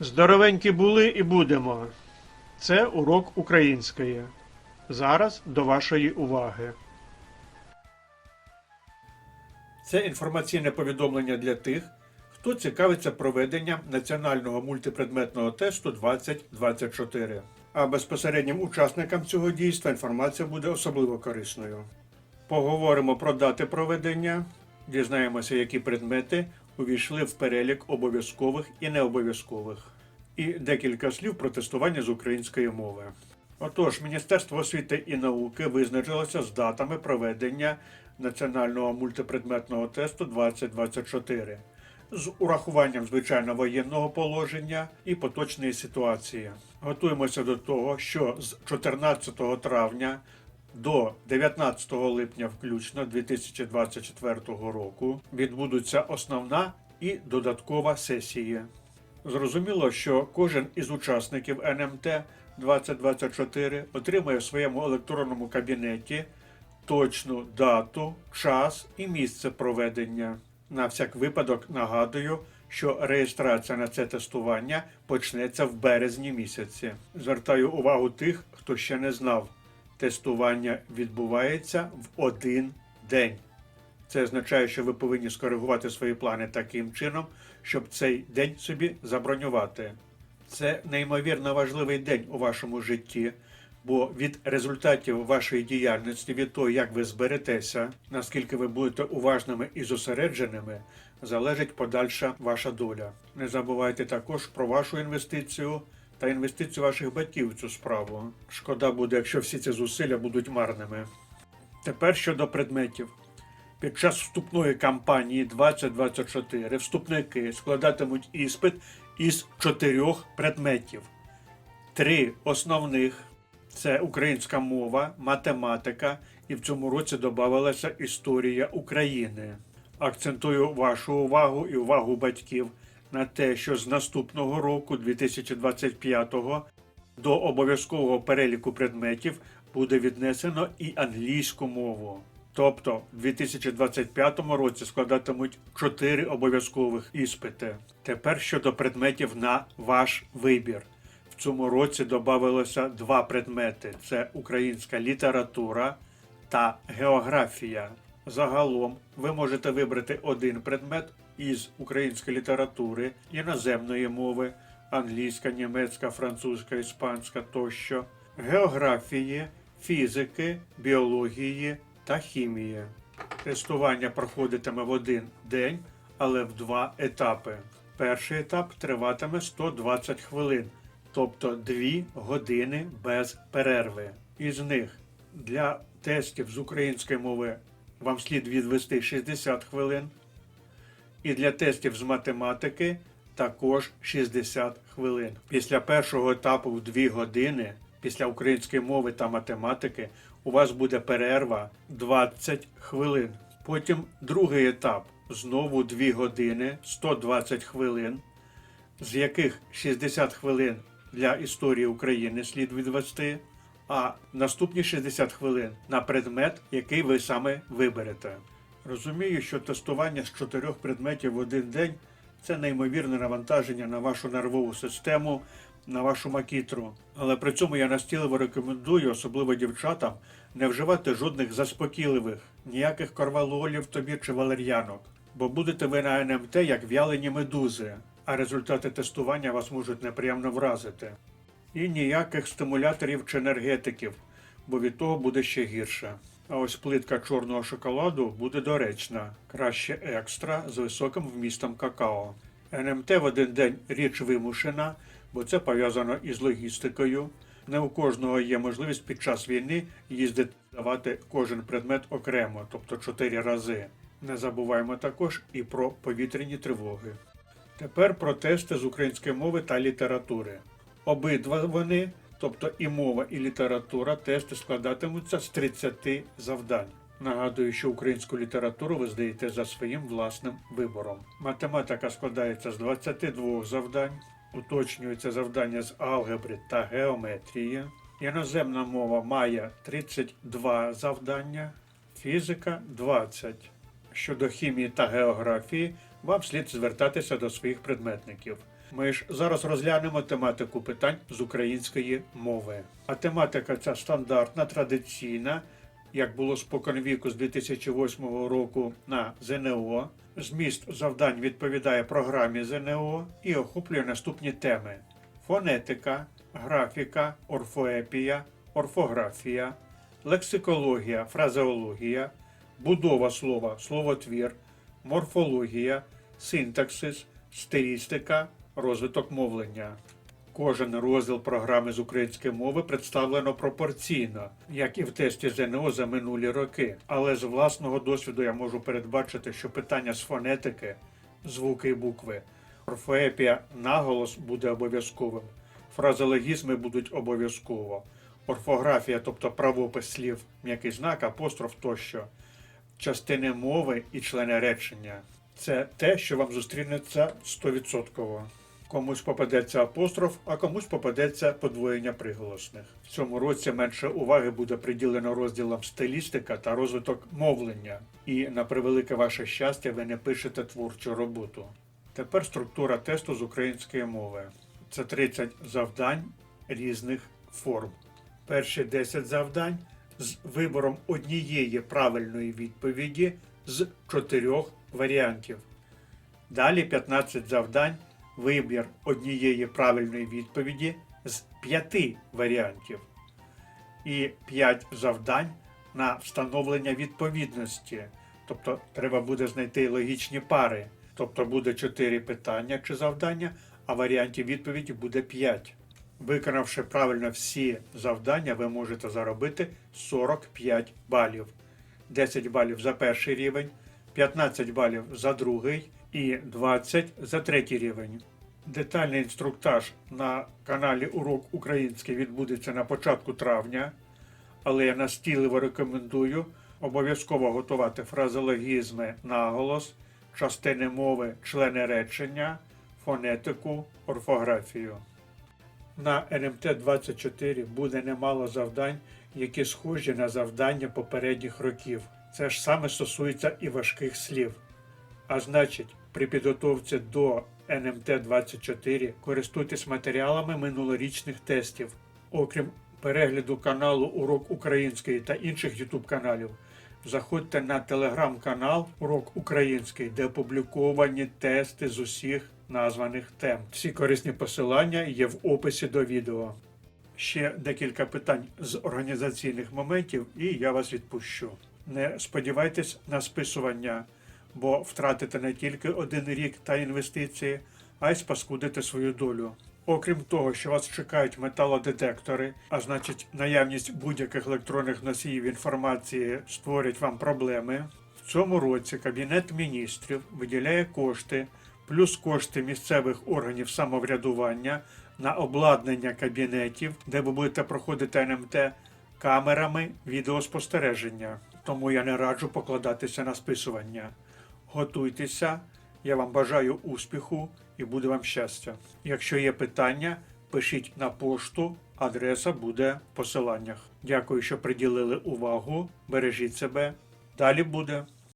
Здоровенькі були і будемо. Це урок української. Зараз до вашої уваги. Це інформаційне повідомлення для тих, хто цікавиться проведенням національного мультипредметного тесту 2024. А безпосереднім учасникам цього дійства інформація буде особливо корисною. Поговоримо про дати проведення, дізнаємося, які предмети увійшли в перелік обов'язкових і необов'язкових, і декілька слів про тестування з української мови. Отож, Міністерство освіти і науки визначилося з датами проведення національного мультипредметного тесту 2024 з урахуванням звичайно воєнного положення і поточної ситуації. Готуємося до того, що з 14 травня до 19 липня включно 2024 року відбудуться основна і додаткова сесії. Зрозуміло, що кожен із учасників НМТ 2024 отримає в своєму електронному кабінеті точну дату, час і місце проведення. На всяк випадок нагадую, що реєстрація на це тестування почнеться в березні місяці. Звертаю увагу тих, хто ще не знав. Тестування відбувається в один день. Це означає, що ви повинні скоригувати свої плани таким чином, щоб цей день собі забронювати. Це неймовірно важливий день у вашому житті, бо від результатів вашої діяльності, від того, як ви зберетеся, наскільки ви будете уважними і зосередженими, залежить подальша ваша доля. Не забувайте також про вашу інвестицію та інвестицію ваших батьків в цю справу. Шкода буде, якщо всі ці зусилля будуть марними. Тепер щодо предметів. Під час вступної кампанії 2024 вступники складатимуть іспит із чотирьох предметів. Три основних це українська мова, математика, і в цьому році додавалася історія України. Акцентую вашу увагу і увагу батьків на те, що з наступного року, 2025-го, до обов'язкового переліку предметів буде віднесено і англійську мову. Тобто в 2025 році складатимуть 4 обов'язкових іспити. Тепер щодо предметів на ваш вибір. В цьому році додавалося два предмети: це українська література та географія. Загалом ви можете вибрати один предмет із української літератури, іноземної мови, англійська, німецька, французька, іспанська тощо, географії, фізики, біології та хімії. Тестування проходитиме в один день, але в два етапи. Перший етап триватиме 120 хвилин, тобто 2 години без перерви. Із них для тестів з української мови вам слід відвести 60 хвилин, і для тестів з математики також 60 хвилин. Після першого етапу в 2 години, після української мови та математики, у вас буде перерва 20 хвилин. Потім другий етап знову 2 години 120 хвилин, з яких 60 хвилин для історії України слід відвести, а наступні 60 хвилин на предмет, який ви саме виберете. Розумію, що тестування з чотирьох предметів в один день це неймовірне навантаження на вашу нервову систему, на вашу макітру. Але при цьому я настійливо рекомендую, особливо дівчатам, не вживати жодних заспокійливих, ніяких корвалолів тобі чи валер'янок, бо будете ви на НМТ як в'ялені медузи, а результати тестування вас можуть неприємно вразити. І ніяких стимуляторів чи енергетиків, бо від того буде ще гірше. А ось плитка чорного шоколаду буде доречна, краще екстра з високим вмістом какао. НМТ в один день річ вимушена, бо це пов'язано із логістикою. Не у кожного є можливість під час війни їздити давати кожен предмет окремо, тобто чотири рази. Не забуваємо також і про повітряні тривоги. Тепер про тести з української мови та літератури. Обидва вони, тобто і мова, і література, тести складатимуться з 30 завдань. Нагадую, що українську літературу ви здаєте за своїм власним вибором. Математика складається з 22 завдань, уточнюється завдання з алгебри та геометрії. Іноземна мова має 32 завдання, фізика 20. Щодо хімії та географії, вам слід звертатися до своїх предметників. Ми ж зараз розглянемо тематику питань з української мови. А тематика ця стандартна, традиційна, як було споконвіку з 2008 року на ЗНО. Зміст завдань відповідає програмі ЗНО і охоплює наступні теми: фонетика, графіка, орфоепія, орфографія, лексикологія, фразеологія, будова слова, словотвір, морфологія, синтаксис, стилістика, розвиток мовлення. Кожен розділ програми з української мови представлено пропорційно, як і в тесті ЗНО за минулі роки. Але з власного досвіду я можу передбачити, що питання з фонетики, звуки і букви, орфоепія наголос буде обов'язковим, фразеологізми будуть обов'язково, орфографія, тобто правопис слів, м'який знак, апостроф тощо, частини мови і члени речення. Це те, що вам зустрінеться 100%. Комусь попадеться апостроф, а комусь попадеться подвоєння приголосних. В цьому році менше уваги буде приділено розділам стилістика та розвиток мовлення. І на превелике ваше щастя, ви не пишете творчу роботу. Тепер структура тесту з української мови. Це 30 завдань різних форм. Перші 10 завдань з вибором однієї правильної відповіді з чотирьох варіантів. Далі 15 завдань, вибір однієї правильної відповіді з п'яти варіантів. І 5 завдань на встановлення відповідності. Тобто треба буде знайти логічні пари. Тобто буде 4 питання чи завдання, а варіантів відповіді буде 5. Виконавши правильно всі завдання, ви можете заробити 45 балів. 10 балів за перший рівень, 15 балів за другий і 20 за третій рівень. Детальний інструктаж на каналі Урок Український відбудеться на початку травня, але я настійливо рекомендую обов'язково готувати фразеологізми наголос, частини мови, члени речення, фонетику, орфографію. На НМТ 24 буде немало завдань, які схожі на завдання попередніх років. Це ж саме стосується і важких слів. А значить, при підготовці до НМТ 24 користуйтесь матеріалами минулорічних тестів. Окрім перегляду каналу Урок Український та інших YouTube каналів, заходьте на телеграм-канал Урок Український, де опубліковані тести з усіх названих тем. Всі корисні посилання є в описі до відео. Ще декілька питань з організаційних моментів, і я вас відпущу. Не сподівайтесь на списування, бо втратите не тільки один рік та інвестиції, а й спаскудите свою долю. Окрім того, що вас чекають металодетектори, а значить, наявність будь-яких електронних носіїв інформації створять вам проблеми. В цьому році Кабінет міністрів виділяє кошти, плюс кошти місцевих органів самоврядування на обладнання кабінетів, де ви будете проходити НМТ камерами відеоспостереження. Тому я не раджу покладатися на списування. Готуйтеся, я вам бажаю успіху і буде вам щастя. Якщо є питання, пишіть на пошту, адреса буде в посиланнях. Дякую, що приділили увагу. Бережіть себе. Далі буде.